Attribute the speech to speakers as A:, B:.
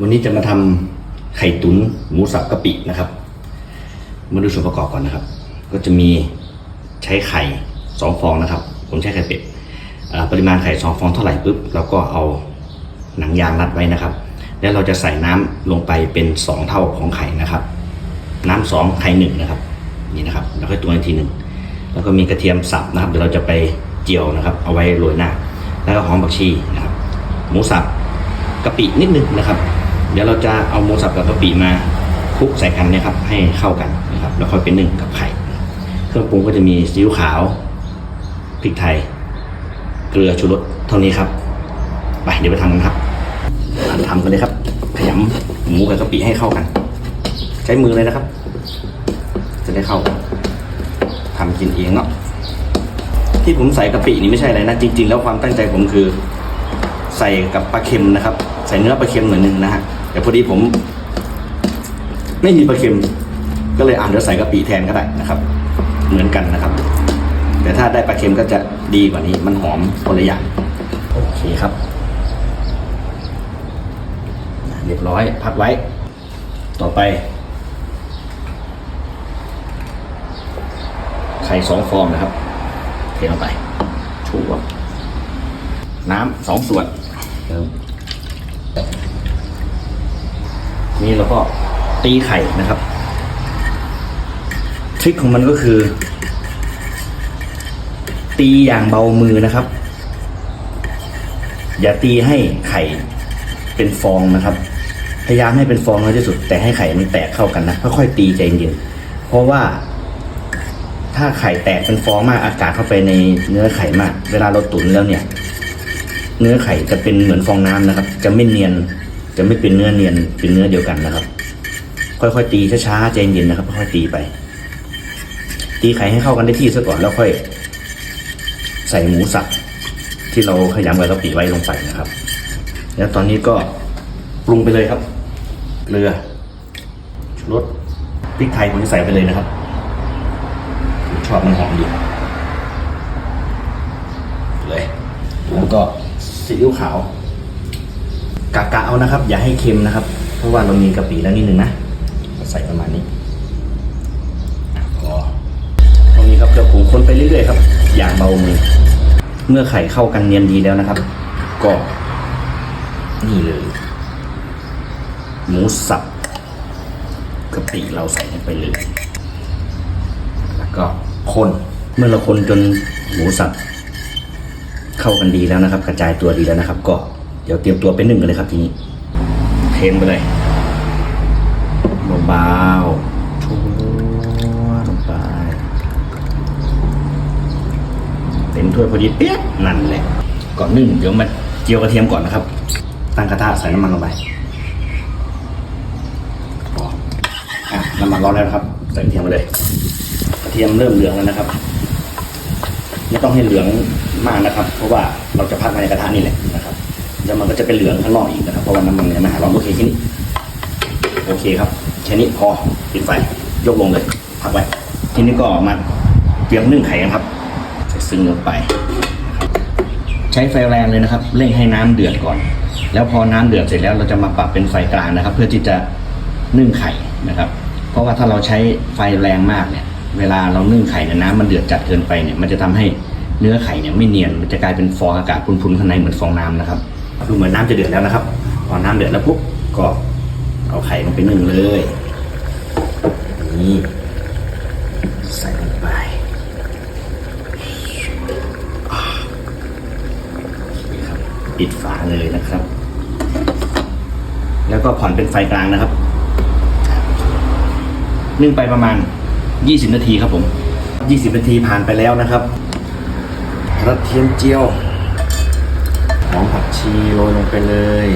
A: วันนี้จะมาทำไข่ตุ๋นหมูสับกะปินะครับ มาดูส่วนประกอบก่อนนะครับ ก็จะมีใช้ไข่สองฟองนะครับ ผมใช้ไข่เป็ดปริมาณไข่สองฟองเท่าไหร่ปุ๊บเราก็เอาหนังยางรัดไว้นะครับ แล้วเราจะใส่น้ำลงไปเป็นสองเท่าของไข่นะครับ น้ำสองไข่หนึ่งนะครับนี่นะครับแล้วค่อยตวอีกทีหนึ่งแล้วก็มีกระเทียมสับนะครับเดี๋ยวเราจะไปเจียวนะครับ เอาไว้โรยหน้า แล้วก็หอมผักชีนะครับ หมูสับกะปินิดนึงนะครับ เดี๋ยวเราจะเอาหมูสับกับกะปิมาคลุกใส่กันนะครับให้เข้ากันนะครับแล้วค่อยเป็นนึ่งกับไข่ เครื่องปรุงก็จะมีซีอิ๊วขาวพริกไทย เกลือชูรสเท่านี้ครับไปเดี๋ยวไปทำกันครับมาทำกันเลยครับ ขยำหมูกับกะปิให้เข้ากัน ใช้มือเลยนะครับ จะได้เข้าทำกินเองเนาะที่ผมใส่กะปินี่ไม่ใช่อะไรนะจริง ๆ แล้วความตั้งใจผมคือ ใส่กับปลาเค็มนะครับ ใส่เนื้อปลาเค็มหน่อยหนึงนะฮะ แต่พอดีผม ไม่มีปลาเค็ม ก็เลยอ่านเดี๋ยวใส่กะปิแทนก็ได้นะครับ เหมือนกันนะครับ แต่ถ้าได้ปลาเค็มก็จะดีกว่านี้ มันหอมคนละอย่างโอเคครับเรียบร้อยพักไว้ ต่อไป ไข่สองฟองนะครับ เทลงไปชูบน้ำสองส่วนเติม นี่เราก็ตีไข่นะครับทริคของมันก็คือ ตีอย่างเบามือนะครับ อย่าตีให้ไข่เป็นฟองนะครับ พยายามให้เป็นฟองน้อยที่สุด แต่ให้ไข่มันแตกเข้ากันนะค่อยๆตีใจเย็นเพราะว่า ถ้าไข่แตกเป็นฟองมากอากาศเข้าไปในเนื้อไข่มาก เวลาเราตุ๋นแล้วเนี่ย เนื้อไข่จะเป็นเหมือนฟองน้ำนะครับ จะไม่เนียน จะไม่เป็นเนื้อเนียนเป็นเนื้อเดียวกันนะครับ ค่อยๆตีช้าๆใจเย็นนะครับค่อยๆตีไป ตีไข่ให้เข้ากันได้ที่ซะก่อนแล้วค่อย ใส่หมูสับที่เราขยำกับกะปิไว้ลงไปนะครับ แล้วตอนนี้ก็ปรุงไปเลยครับเกลือชูรสพริกไทยผมจะใส่ไปเลยนะครับชอบมันหอมดีเลย แล้วก็ซีอิ๊วขาว กะกะเอานะครับ อย่าให้เค็มนะครับ เพราะว่าเรามีกะปิแล้วนิดนึงนะใส่ประมาณนี้พอตรงนี้ครับเครื่องปรุงคนไปเรื่อยๆครับ อย่างเบามือเมื่อไข่เข้ากันเนียนดีแล้วนะครับ ก็นี่เลย หมูสับกะปิเราใส่ลงไปเลย แล้วก็คนเมื่อเราคนจนหมูสับเข้ากันดีแล้วนะครับ กระจายตัวดีแล้วนะครับ ก็ ดี๋ยวเตรียมตัวเป็นหนึ่งกันเลยครับทีนี้เทนไปเลยเบาๆชั่วลงไปเต็มถ้วยพอดีเปี้ยะนั่นแหละก่อนนึ่งเดี๋ยวมาเจียวกระเทียมก่อนนะครับ ตั้งกระทะใส่น้ำมันลงไปพออะน้ำมันร้อนแล้วครับใส่กระเทียมไปเลย กระเทียมเริ่มเหลืองแล้วนะครับไม่ต้องให้เหลืองมากนะครับ เพราะว่าเราจะพักในกระทะนี่แหละ แล้วมันก็จะเป็นเหลืองข้างนอกอีกนะครับเพราะว่าน้ำมันเนี่ยมาหาเราโอเคแค่นี้โอเคครับแค่นี้พอปิดไฟยกลงเลยพักไว้ ทีนี้ก็มาเตรียมนึ่งไข่กันครับใส่ซึ่งลงไป ใช้ไฟแรงเลยนะครับเร่งให้น้ำเดือดก่อน แล้วพอน้ำเดือดเสร็จแล้วเราจะมาปรับเป็นไฟกลางนะครับ เพื่อที่จะนึ่งไข่นะครับ เพราะว่าถ้าเราใช้ไฟแรงมากเนี่ย เวลาเรานึ่งไข่เนี่ยน้ำมันเดือดจัดเกินไปเนี่ยมันจะทำให้เนื้อไข่เนี่ยไม่เนียนมันจะกลายเป็นฟองอากาศพุนๆข้างในเหมือนฟองน้ำนะครับ ดูเหมือนน้ำจะเดือดแล้วนะครับพอน้ำเดือดแล้วปุ๊บก็เอาไข่ลงไปนึ่งเลยนี่ใส่ลงไปอ่าโอเคครับปิดฝาเลยนะครับ แล้วก็ผ่อนเป็นไฟกลางนะครับ นึ่งไปประมาณ 20 นาทีครับผม 20 นาทีผ่านไปแล้วนะครับกระเทียมเจียว หอมผักชีโรยลง ไปเลย